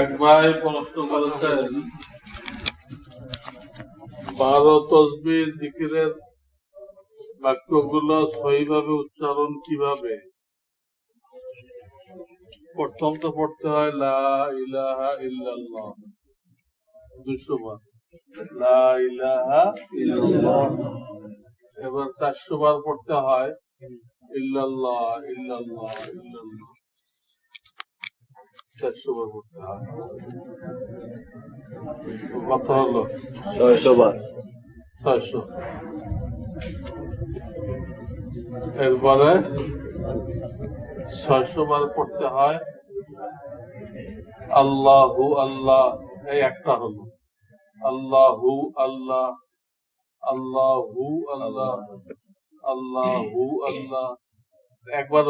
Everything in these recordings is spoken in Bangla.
এক ভাই প্রশ্ন করেছেন, বারো তসবির জিকিরের বাক্যগুলো সহিভাবে উচ্চারণ কীভাবে? প্রথম তো পড়তে হয়, লা ইলাহা ইল্লাল্লাহ। দুশো বার। লা ইলাহা ইল্লাল্লাহ। এবার চারশো বার পড়তে হয়, ইল্লাল্লাহ ইল্লাল্লাহ ইল্লাল্লাহ। কত হলো ছয়শো এরপরে ছয়শো বার পড়তে হয় আল্লাহু আল্লাহ এই একটা হলো আল্লাহু আল্লাহ আল্লাহু আল্লাহ আল্লাহু আল্লাহ একবার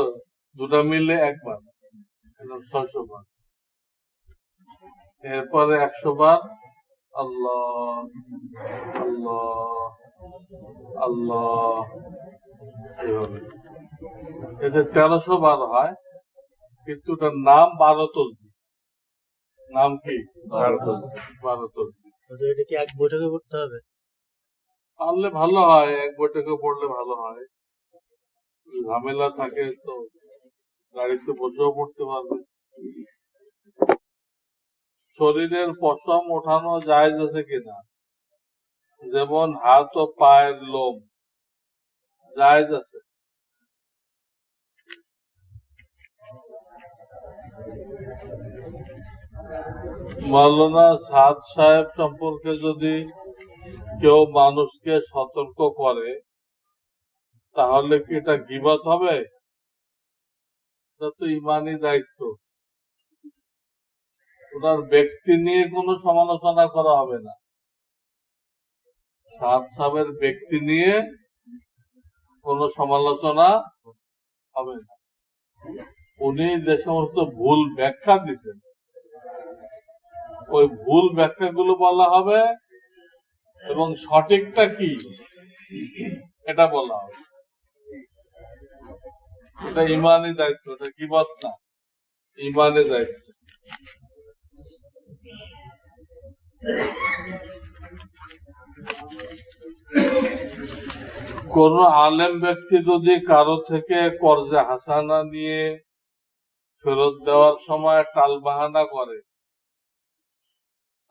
দুটা মিলে একবার ছয়শো বার। এরপরে একশো বার আল্লাহ আল্লাহ আল্লাহ এইভাবে। এতে তেরোশো বার হয় কিন্তু এটার নাম বারো তসবি নাম কি? বারো। তসবি এটা কি এক বৈঠকে করতে হবে? পারলে ভালো হয় এক বৈঠকে পড়লে ভালো হয়। ঝামেলা থাকে তো গাড়িতে বসেও পড়তে পারবে। শরীরের পশম ওঠানো জায়েজ আছে কিনা? যেমন হাত ও পায়ের লোম জায়েজ আছে মাওলানা সাদ সাহেব সম্পর্কে যদি কেউ মানুষকে সতর্ক করে, তাহলে কি এটা গিবত হবে? এটা তো ইমানই দায়িত্ব। ওনার ব্যক্তি নিয়ে কোনো সমালোচনা করা হবে না। সাদ সাহেবের ব্যক্তি নিয়ে কোনো সমালোচনা হবে না। উনি যে সমস্ত ভুল ব্যাখ্যা দিচ্ছেন ওই ভুল ব্যাখ্যাগুলো বলা হবে এবং সঠিকটা কি এটা বলা হবে। এটা ইমানই দায়িত্ব, এটা কি বদ না। ইমানের দায়িত্ব। কোন আলেম ব্যক্তি যদি কারও থেকে কর্জে হাসানা নিয়ে ফেরত দেওয়ার সময় টাল বাহানা করে,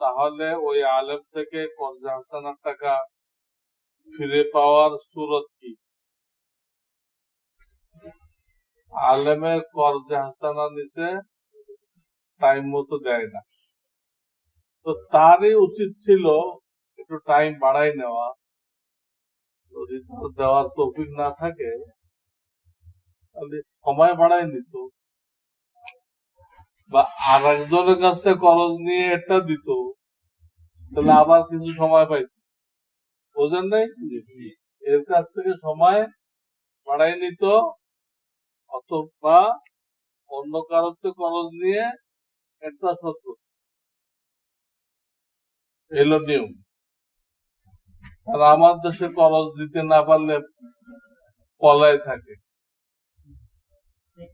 তাহলে ওই আলেম থেকে কর্জে হাসানার টাকা ফিরে পাওয়ার সুরত কি? আলেমে কর্জে হাসানা নিচে টাইম মতো দেয় না। তো তারই উচিত ছিল একটু টাইম বাড়াই নেওয়া। যদি তার দেওয়ার তৌফিক না থাকে তাহলে সময় বাড়াই নিত। বা আর একজনের কাছ থেকে খরচ নিয়ে এটা দিত তাহলে আবার কিছু সময় পাইত। বোঝেন নাই? এর কাছ থেকে সময় বাড়াই নিত অথবা অন্য কারোর থেকে খরচ নিয়ে একটা সত্য এলো নিয়ম। আর আমার দেশে খরচ দিতে না পারলে পলায় থাকে।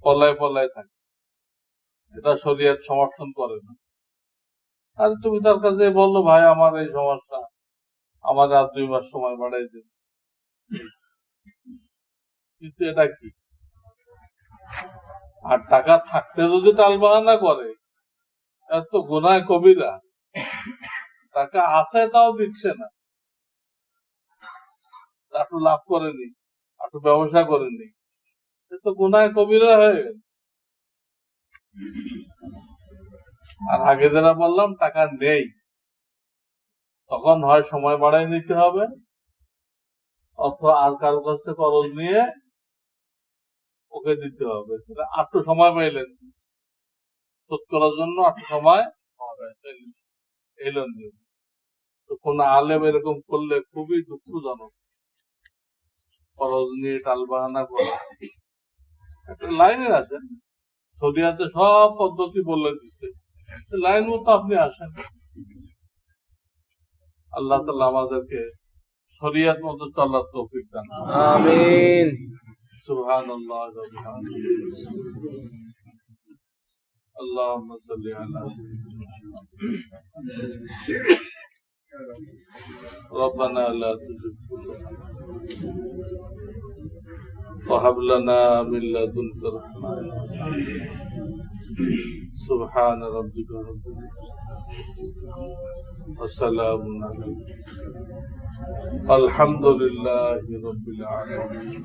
পলায় পলায় থাকে। এটা শরীয়ত সমর্থন করে না। আর তুমি তার কাছে বলল, ভাই, আমার এই সমস্যা। আমার আর দুই মাস সময় বাড়াই দিন। কিন্তু এটা কি? আর টাকা থাকতে যদি টালবাহানা করে, এত গোনায় কবিরা। টাকা আছে তাও দিচ্ছে না। একটু লাভ করেনি একটু ব্যবসা করেনি। তো গোনায় কবিরা হয়ে গেল। আর আগে যারা বললাম, টাকা নেই। তখন হয় সময় বাড়াই নিতে হবে। অথবা আর কারও কাছ থেকে খরচ নিয়ে ওকে দিতে হবে। আটটু সময় পাইলেন। শোধ করার জন্য আটটু সময় এলো নিয়ম তো কোন আলেম এরকম করলে খুবই দুঃখজনক খরচ নিয়ে টাল বাহানা করা একটা লাইনের আছে শরিয়াতে সব পদ্ধতি বলে দিছে লাইন মতো আপনি আসেন আল্লাহ তাল্লাহ আমাদেরকে শরিয়াত মতো চলার তৌফিক দান করুন। আমিন সুবহানাল্লাহ ওয়া বিহামদিহি। اللهم صل على سيدنا ربنا لا تزغ قلوبنا وهب لنا من لدنك رحمة. سبحان ربك رب وسلام على المرسلين الحمد لله رب العالمين.